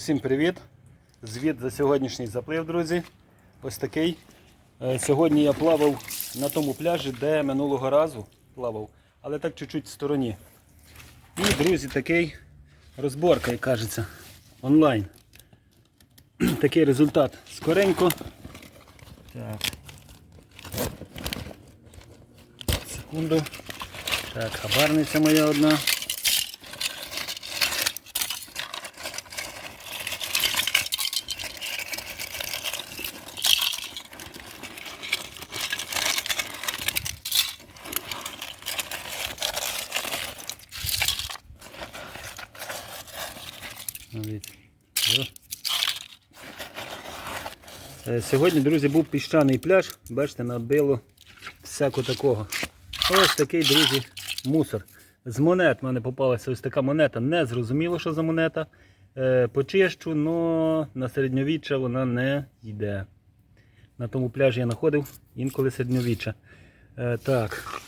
Усім привіт! Звіт за сьогоднішній заплив, друзі. Ось такий. Е, Сьогодні я плавав на тому пляжі, де минулого разу плавав, але так чуть-чуть в стороні. І, друзі, такий розборка, як кажеться, онлайн. Такий результат скоренько. Так. Секунду. Так, хабарниця моя одна. Дивіться. О. Е, Сьогодні, друзі, був піщаний пляж. Бачите, набило всяко такого. Ось такий, друзі, мусор. З монет в мене попалася ось така монета. Не зрозуміло, що за монета. Е, Почищу, але на середньовіччя вона не йде. На тому пляжі я знаходив інколи середньовіччя. Е, Так.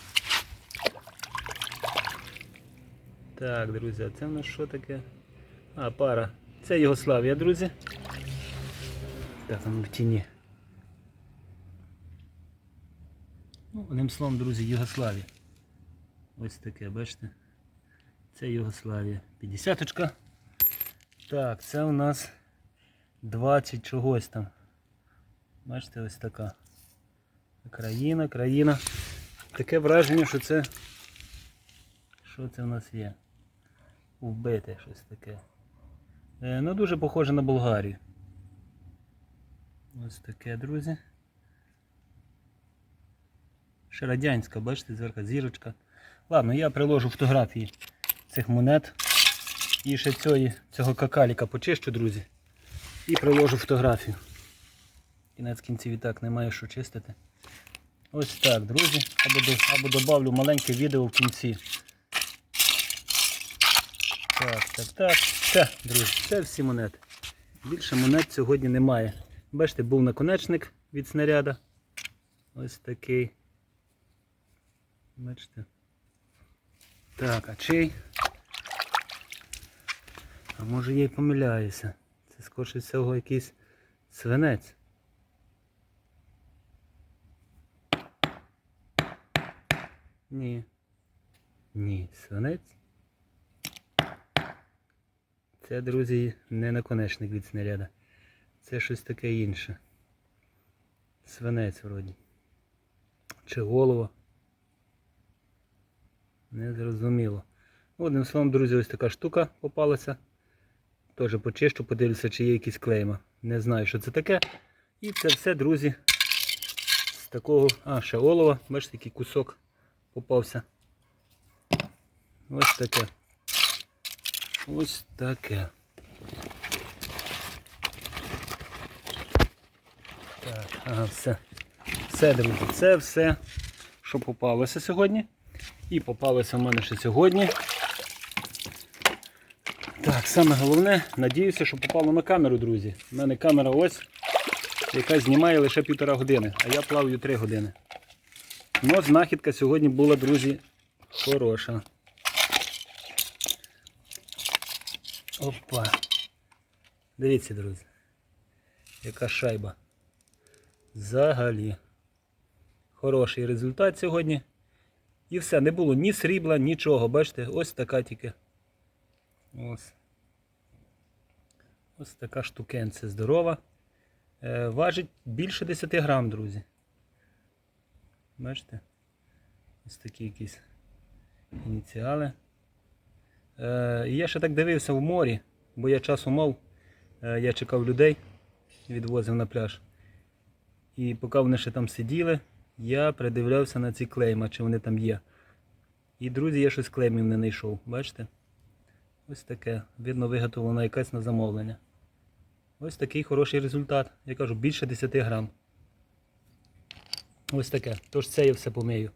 Так, друзі, а це в нас що таке? А, пара. Це Єгославія, друзі. Так, там в тіні. Ну, одним словом, друзі, Югославія. Ось таке, бачите? Це Югославія. 50 -очка. Так, це у нас 20 чогось там. Бачите, ось така. Країна, країна. Таке враження, що це. Що це в нас є? Вбите щось таке. Е, ну дуже похоже на Болгарію. Ось таке, друзі. Ще радянська, бачите, зверху зірочка. Ладно, я приложу фотографії цих монет. І ще цієї, цього какаліка почищу, друзі. І приложу фотографію. Кінець кінців і так немає що чистити. Ось так, друзі. Або, до, або добавлю маленьке відео в кінці. Так, так, так. Все, друзі, це всі монети. Більше монет сьогодні немає. Бачите, був наконечник від снаряда. Ось такий. Бачите. Так, а чий? А може я й помиляюся. Це скорше всього якийсь свинець. Ні. Ні, свинець. Це, друзі, не наконечник від снаряда. Це щось таке інше. Свинець вроді. Чи голова. Не зрозуміло. Одним словом, друзі, ось така штука попалася. Теж почищу, подивлюся, чи є якісь клейма. Не знаю, що це таке. І це все, друзі, з такого... А, ще олова. Бачите, який кусок попався. Ось таке. Ось таке. Так, ага, все. Все, друзі, це все, що попалося сьогодні. І попалося в мене ще сьогодні. Так, саме головне, надіюся, що попало на камеру, друзі. У мене камера ось, яка знімає лише півтора години, а я плаваю 3 години. Ну, знахідка сьогодні була, друзі, хороша. Опа. Дивіться, друзі. Яка шайба. Взагалі. Хороший результат сьогодні. І все, не було ні срібла, нічого. Бачите, ось така тільки. Ось. Ось така штукенця здорова. Е, важить більше 10 грам, друзі. Бачите? Ось такі якісь ініціали. Е, я ще так дивився в морі, бо я часу мав, е, я чекав людей, відвозив на пляж. І поки вони ще там сиділи, я придивлявся на ці клейма, чи вони там є. І, друзі, я щось клеймів не знайшов. Бачите? Ось таке. Видно, виготовлено якесь на замовлення. Ось такий хороший результат. Я кажу, більше 10 грам. Ось таке. Тож це я все помию.